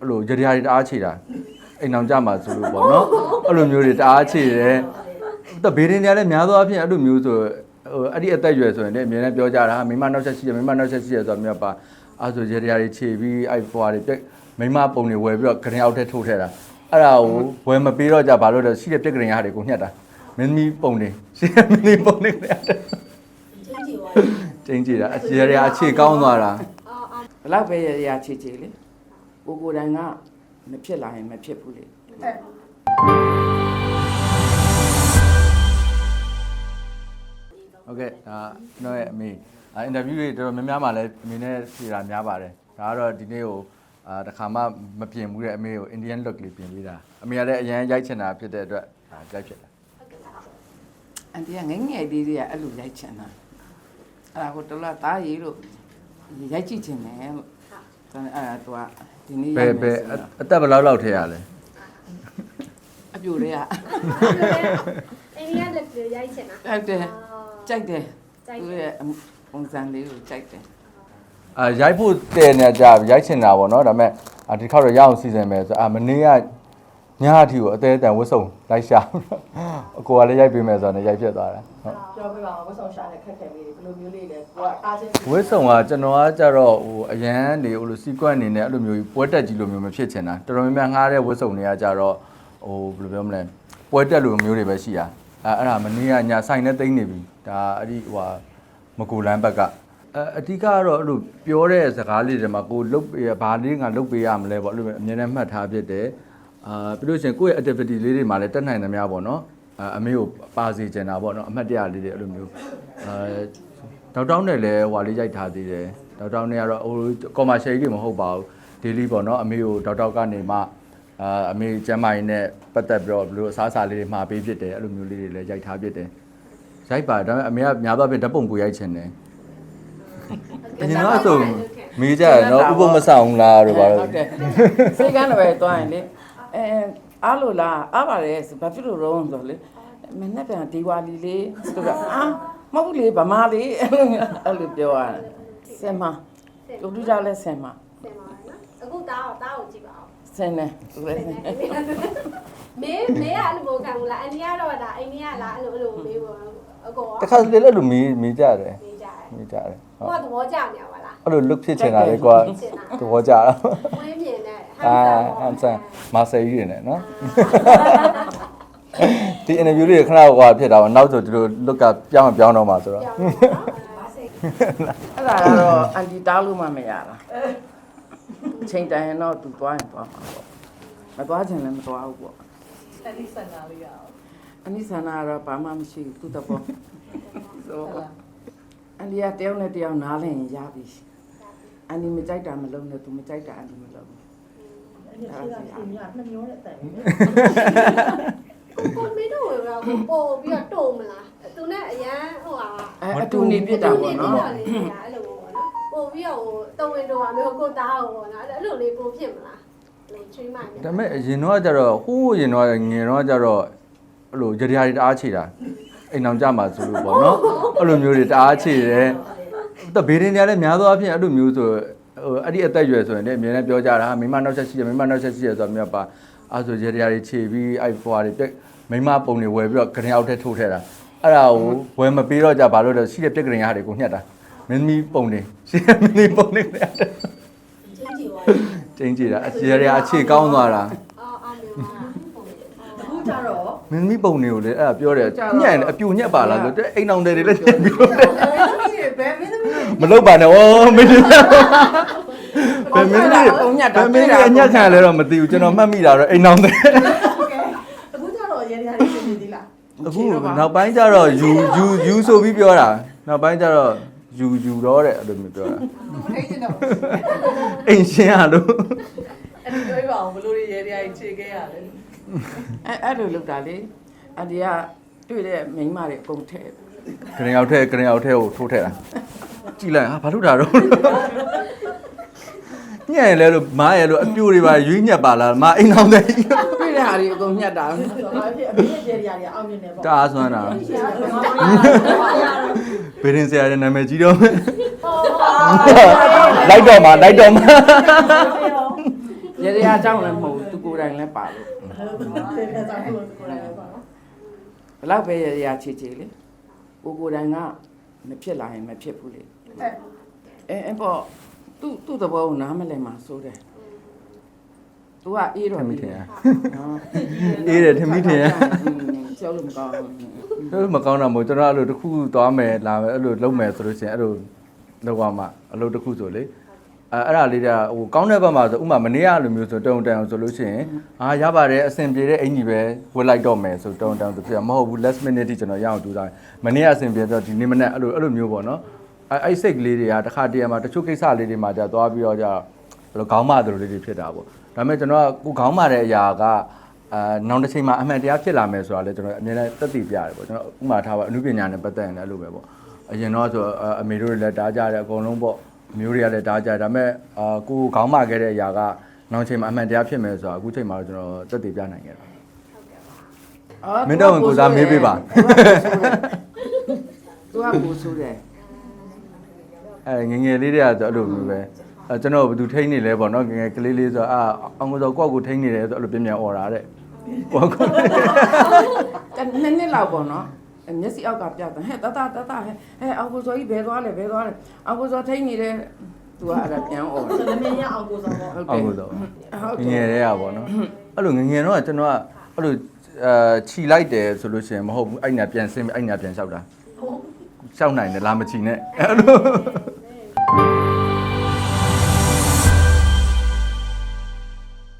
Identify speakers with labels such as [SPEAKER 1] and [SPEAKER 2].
[SPEAKER 1] အဲ့လိုရရတွေတအားချေတာအိမ်အောင်ကြမှာဆိုလို့ပေါ့နော်အဲ့လိုမျိုးတွေတအားချေတယ်တဘေးရင်တွေကလည်းများသောအားဖြင့်အဲ့လိုမျိုးဆိုဟိုအဲ့ဒီအသက်အရွယ်ဆိုရင်လည်းအမြဲတမ်းပြောကြတာဟာမိမနောက်ဆက်ရှိတယ်မိမနောက်ဆက်ရှိတယ်ဆိုတော့မျိုးပါအဲ့ဆိုရရတွေချေပြီးအဲ့ဖွာတွေပြက်မိမပုံတွေဝယ်ပြီးတော့ခရင်အောက်ထဲထုတ်ထည့်တာအဲ့ဒါကိုဝယ်မပေးတော့ကြဘာလို့လဲရှိတဲ့ပြက်ကရင်ဟာတွေကိုညှက်တာမင်းသမီးပုံတွေရှိတဲ့မင်းသမီးပုံတွေနဲ့
[SPEAKER 2] ချင်းကြည့်သွား
[SPEAKER 1] တင်းကြည့်တာရရအခြေကောင်းသွားတာ
[SPEAKER 2] အာအာ
[SPEAKER 3] ဘယ်လောက်ပဲရရချေချေလေ ကိုကိုယ်တိုင်ကမဖြစ်လာရင်မဖြစ်ဘူးလေ
[SPEAKER 1] ဟုတ်ကဲ့ဒါကျွန်တော်ရဲ့အမေအင်တာဗျူးတွေတော်တော်များများမှလည်းအမေနဲ့ဖြေတာများပါတယ်ဒါကတော့ဒီနေ့ကိုအာတခါမှမပြင်ဘူးတဲ့အမေကို Indian look လေးပြင်ပေးတာအမေကလည်းအရန်ရိုက်ချင်တာဖြစ်တဲ့အတွက်ဒါကြိုက်ဖြစ်တာ
[SPEAKER 3] အန်တီကငယ်ငယ်လေးတွေကအဲ့လိုရိုက်ချင်တာအဲ့ဒါကိုတလားတားရီလို့ရိုက်ကြည့်ချင်တယ်လို့ ဒါနဲ့အဲ့ဒါသူကဒီနေ့
[SPEAKER 1] ဘ
[SPEAKER 3] ရို
[SPEAKER 1] ယ်
[SPEAKER 3] က်
[SPEAKER 1] ဘ
[SPEAKER 3] မယ်
[SPEAKER 1] ယ်
[SPEAKER 3] ဆိုတော့
[SPEAKER 1] အသက်ဘယ်လောက်လောက်ထဲရလဲ
[SPEAKER 3] အပြူတွေက
[SPEAKER 2] အိန္ဒိယလက်ပြရိုက်ချင်တာ
[SPEAKER 3] ဟုတ်တယ်ကြိုက်တယ်
[SPEAKER 2] ကြိုက်
[SPEAKER 3] သူ
[SPEAKER 2] တယ်
[SPEAKER 3] ရဲ့ပုံစံလေးကိုကြိုက်တယ်
[SPEAKER 1] အာရိုက်ဖို့တည်နေကြပြီရိုက်ချင်တာပေါ့နော်ဒါပေမဲ့အာဒီခေါက်တော့ရအောင်စီစဉ်မယ်ဆိုအာမနေ့က ညအထိကိုအသေးအတန်ဝတ်စုံလိုက်ရှာအကိုကလည်းရိုက်ပေးမယ်ဆိုတော့လည်းရိုက်ဖြစ်သွားတာဟုတ်
[SPEAKER 4] ပြောပြပါဦးဝတ်ဆောင်ရှာတဲ့ခက်ခဲလေးတွေဘယ်လိုမျိုးလေးလဲကိုကအားချင်း
[SPEAKER 1] ဝစ်ဆောင်ကကျွန်တော်ကကြတော့ဟိုအရန်နေဟိုလို sequence အနေနဲ့အဲ့လိုမျိုးပွဲတက်ကြီးလိုမျိုးမဖြစ်ချင်တာတော်တော်များများငှားတဲ့ဝစ်ဆောင်တွေကကြတော့ဟိုဘယ်လိုပြောမလဲပွဲတက်လိုမျိုးတွေပဲရှိတာအဲအဲ့ဒါမနေ့ကညဆိုင်နဲ့တိမ့်နေပြီဒါအဲ့ဒီဟိုဟာမကူလန်းဘက်ကအဲအဓိကကတော့အဲ့လိုပြောတဲ့စကားလေးတွေမှာကိုလုတ်ပေးရဘာလေးငါလုတ်ပေးရမလဲပေါ့အဲ့လိုအမြဲတမ်းမှတ်ထားဖြစ်တယ် အာပြီးလို့ရှိရင်ကိုယ့်ရဲ့ activity လေးတွေမှာလည်းတက်နိုင်သမျှပေါ့နော်အာအမေကိုပါစီကျင်တာပေါ့နော်အမှတ်တရလေးတွေအဲ့လိုမျိုးအဲဒေါက်တောင်းနဲ့လည်းဟွာလေးရိုက်ထားသေးတယ်ဒေါက်တောင်းနဲ့ကတော့ဟိုကော်မာရှယ်ကြီးတွေမဟုတ်ပါဘူးဒေးလီပေါ့နော်အမေကိုဒေါက်တောက်ကနေမှအာအမေကျမ်းမာရေးနဲ့ပတ်သက်ပြီးတော့ဘယ်လိုအစားအစာလေးတွေမှာပေးဖြစ်တယ်အဲ့လိုမျိုးလေးတွေလည်းရိုက်ထားဖြစ်တယ်ရိုက်ပါဒါပေမဲ့အမေကများသောအားဖြင့်ဓာတ်ပုံကိုရိုက်ချင်တယ်အရင်တော့ဆိုမေးကြတယ်နော်ဥပမဆောင်လားတို့ပါတော့
[SPEAKER 3] ဟုတ်တယ်စိတ်ကန်းတော့ပဲတွားရင်လေ အဲအားလို့လားအားပါတယ်ဆိုဘာဖြစ်လို့ရောဆိုလေမနေ့ကဒီဝါလီလေးဆိုတော့အာမဟုတ်ဘူးလေဗမာလေးအဲ့လိုပြောရတယ်ဆင်မတို့လူကြောက်လဲဆင်မ
[SPEAKER 2] ဆင်ပါနော်အခုတားတော့တားကိုကြည့်ပါဦး
[SPEAKER 3] ဆင်နေသူလည်းဆင်
[SPEAKER 2] မေးမေးရအဲ့လိုမျိုးခံဘူးလားအိန္ဒိယတော့ဒါအိန္ဒိယလားအဲ့လိုအဲ့လိုမေးပေါ့အကော
[SPEAKER 1] တခါတလေလည်းလိုမေးမေးကြတယ်
[SPEAKER 2] မေးကြတယ်
[SPEAKER 1] မေးကြတယ်ဟု
[SPEAKER 2] ဟို
[SPEAKER 1] တ်
[SPEAKER 2] ကသဘောကျနေပါလား
[SPEAKER 1] အဲ့လို look ဖြစ်ချင်တာလေကွာသဘောကျတာ
[SPEAKER 2] ဝင်းမြင်တဲ့
[SPEAKER 1] အာဟန်ဆန်မာဆယ်ကြီးတွေနဲ့နော်ဒီ interview လေးခဏဟွာဖြစ်တာပါနောက်ဆိုဒီလို look ကပြောင်းပြောင်းတော့မှာဆိုတော့
[SPEAKER 2] ပြောင်းတော့ပါစေ
[SPEAKER 3] အဲ့ဒါကတော့အန်တီတားလို့မှမရတာချိန်တိုင်ရင်တော့သူတွားရင်တွားမှာပေါ့မတွားချင်လည်းမတွားဘူးပေါ့
[SPEAKER 4] အဲ့ဒီစံနာလေးရအောင်
[SPEAKER 3] အနိဆန္ဒကတော့ဘာမှမရှိဘူးသူ့တဘောဆိုအန်ဒီကတယောက်နဲ့တယောက်နားလည်ရင်ရပြီအန်ဒီမကြိုက်တာမလုံးနဲ့သူမကြိုက်တာအန်ဒီမလုံးဘူး
[SPEAKER 4] အဲ့ဒီရှိတာပြင်လာနှမျိုးနဲ့တိုင်
[SPEAKER 2] ကိုမင်းတို့ရောပို့ပြီးတော့တုံမလားသူနဲ့အရန်ဟိုဟာ
[SPEAKER 3] အဲအတူနေပြစ်တာပေါ့နော်
[SPEAKER 2] အဲ့လိုပေါ့နော်ပို့ပြီးတော့တုံဝင်တော့မျိုးကိုတားအောင်ပေါ့နော်အဲ့လိုလေးပို့ဖြစ်မလားလေချွေးမိုင်း
[SPEAKER 1] ဒါပေမဲ့အရင်တော့ကျတော့ဟိုးရင်တော့ငယ်တော့ကျတော့အဲ့လိုရရတွေတအားချေတာအိမ်အောင်ကြမှာဆိုလို့ပေါ့နော်အဲ့လိုမျိုးတွေတအားချေတယ်တဘေးရင်တွေကလည်းများသောအားဖြင့်အဲ့လိုမျိုးဆိုဟို အဲ့ဒီအသက်အရွယ်ဆိုရင်လည်းအမြဲတမ်းပြောကြတာဟာမိမနောက်ဆက်ရှိတယ်မိမနောက်ဆက်ရှိတယ်ဆိုတော့မျိုးပါအဲ့ဆိုရရတွေချေပြီးအဲ့ဖွာတွေပြက်မိမပုံတွေဝယ်ပြီးတော့ခရင်အောက်ထဲထုတ်ထည့်တာအဲ့ဒါကိုဝယ်မပေးတော့ကြဘာလို့လဲရှိတဲ့ပြက်ကရင်ဟာတွေကိုညှက်တာမင်းသမီးပုံတွေရှိတဲ့မင်းသမီးပုံတွေနဲ့
[SPEAKER 2] ချင်းကြည့်သွား
[SPEAKER 1] တင်းကြည့်တာရရအခြေကောင်းသွားတာ
[SPEAKER 2] အော်အော်မျိုးပါ
[SPEAKER 4] အခုကျတော့
[SPEAKER 1] မင်းသမီးပုံတွေကိုလည်းအဲ့ဒါပြောတယ်ညံ့တယ်အပြူညက်ပါလားဆိုတော့အိမ်အောင်တယ်တွေလည်းညက်ပြီးတော့
[SPEAKER 4] ဘယ်မင်းသမီး
[SPEAKER 1] မလုပ်ပါနဲ့ဩမင်းသမီးဘယ်မင်းသမီး
[SPEAKER 3] ပုံညက်တာဘ
[SPEAKER 1] ယ်မင်းသမီးအညက်ခံလဲတော့မသိဘူးကျွန်တော်မှတ်မိတာတော့အိမ်အောင်တယ်
[SPEAKER 4] အခုကျတော့ရေရာလေးသိနေသေးလား
[SPEAKER 1] အခုနောက်ပိုင်းကျတော့ယူယူယူဆိုပြီးပြောတာနောက်ပိုင်းကျတော့ယူယူတော့တဲ့အဲ့လိုမျိုးပြောတာအိမ်ရှင်ရတော့
[SPEAKER 4] အဲ့ဒီပြောပြအောင်ဘလို့ရေရာကြီးခြေခဲ့ရလဲ
[SPEAKER 3] အဲအဲ့လိုလုပ်တာလေအန်ဒီကတွေ့တဲ့မိန်းမတွေအကုန်ထဲ
[SPEAKER 1] ခရင်အောင်ထဲခရင်အောင်ထဲကိုထိုးထဲတာကြည်လိုက်ဟာဘာလို့တာတော့ညံ့လဲလို့မားရလို့အပြူတွေပါရွေးညက်ပါလားမအိမ်အောင်တယ်
[SPEAKER 3] တွေ့တဲ့ဟာတွေအကုန်ညက်တာ
[SPEAKER 4] ဆိုတော့အဖြစ်အမေရေရရအောင်မြင်နေပေါ့
[SPEAKER 1] တအားဆွမ်းတာဗေဒင်ဆရာရဲ့နာမည်ကြီးတော့မယ်လိုက်တော့မှာလိုက်တော့မှာ
[SPEAKER 3] ရေရအကြောင်းလည်းမဟုတ်ဘူးသူကိုယ်တိုင်လည်းပါလို့
[SPEAKER 4] တယ်တဲ့ကြောင့်ကိုယ်ကိုယ်လည်းပါနော်
[SPEAKER 3] ဘလောက်ပဲရေရချေချေလေကိုကိုယ်တိုင်ကမဖြစ်လာရင်မဖြစ်ဘူးလေ
[SPEAKER 4] အဲ
[SPEAKER 3] အဲအဲ့ပေါ့သူ့သူ့သဘောကိုနားမလည်မှစိုးတယ်သူကအေးတော့
[SPEAKER 1] ထမီထင်ရ
[SPEAKER 3] နော်
[SPEAKER 1] အေးတယ်ထမီထင်ရ
[SPEAKER 3] ကြောက်လို့မကောင်းဘူး
[SPEAKER 1] အဲ့မကောင်းတာမဟုတ်ကျွန်တော်အဲ့လိုတစ်ခုသွားမယ်လာမယ်အဲ့လိုလုပ်မယ်ဆိုလို့ရှိရင်အဲ့လိုလုပ်ရမှာအလုပ်တစ်ခုဆိုလေ အဲအဲ့ဒါလေးကဟိုကောင်းတဲ့ဘက်မှာဆိုဥမာမနေ့ကလိုမျိုးဆိုတုံတန်အောင်ဆိုလို့ရှိရင်အာရပါတယ်အဆင်ပြေတဲ့အင်ကြီးပဲဝတ်လိုက်တော့မယ်ဆိုတုံတန်ဆိုဖြစ်မဟုတ်ဘူး last minute ထိကျွန်တော်ရအောင်တူတာမနေ့ကအဆင်ပြေတော့ဒီနေ့မနေ့အဲ့လိုအဲ့လိုမျိုးပေါ့နော်အဲအဲ့စိတ်ကလေးတွေကတစ်ခါတည်းမှာတချို့ကိစ္စလေးတွေမှာကြာသွားပြီးတော့ကြာဘယ်လိုခေါင်းမသလိုလေးတွေဖြစ်တာပေါ့ဒါပေမဲ့ကျွန်တော်ကကိုခေါင်းမတဲ့အရာကအာနောက်တစ်ချိန်မှာအမှန်တရားဖြစ်လာမယ်ဆိုတာလေကျွန်တော်အမြဲတမ်းတက်တည်ပြရတယ်ပေါ့ကျွန်တော်ဥမာထားပါအမှုပညာနဲ့ပတ်သက်ရင်လည်းအဲ့လိုပဲပေါ့အရင်တော့ဆိုအာအမေတို့တွေလည်းတားကြတယ်အကုန်လုံးပေါ့အ မျိုးတွေကလည်းတားကြတယ်ဒါပေမဲ့အာကိုခေါင်းမခဲ့တဲ့အရာကနောက်ချိန်မှာအမှန်တရားဖြစ်မယ်ဆိုတာအခုချိန်မှာတော့ကျွန်တော်တက်တည်ပြနိုင်ခဲ့တာမင်းတော့ကိုစားမေးပေးပါ
[SPEAKER 3] သူကကိုဆိုးတယ်
[SPEAKER 1] အဲငယ်ငယ်လေးတွေကဆိုအဲ့လိုမျိုးပဲအဲကျွန်တော်ဘယ်သူထိန်းနေလဲပေါ့နော်ငယ်ငယ်ကလေးလေးဆိုအာအောင်ဆိုကိုယ့်ကိုထိန်းနေတယ်ဆိုအဲ့လိုပြင်းပြင်းអော်တာတဲ့ကိုယ့်ကို
[SPEAKER 3] တနှစ်နှစ်လောက်ပေါ့နော် မျက်စိအောက်ကပြတ်တယ်ဟဲ့တတတတဟဲ့ဟဲ့အောက်ကိုစောကြီးဘယ်သွားလဲဘယ်သွားလဲအောက်ကိုစောထိနေတယ်သူကအဲ့ဒါပြန်អော်
[SPEAKER 4] ဆိုလည်းမင်းရအောင်ကိုဆောင်ပေါ့
[SPEAKER 3] ဟုတ်
[SPEAKER 1] အောင်
[SPEAKER 3] တယ်
[SPEAKER 1] လို့တော့
[SPEAKER 3] ဟုတ်
[SPEAKER 1] င
[SPEAKER 3] တယ်
[SPEAKER 1] ယ်ငယ်တွေကပေါ့နော်အဲ့လိုငယ်ငယ်တော့ကျွန်တော်ကအဲ့လိုအာခြီလိုက်တယ်ဆိုလို့ရှိရင်မဟုတ်ဘူးအဲ့ညာပြန်ဆင်းအဲ့ညာပြန်လျှောက်တာလျှောက်နိုင်တယ်လာမချီနဲ့အဲ့လို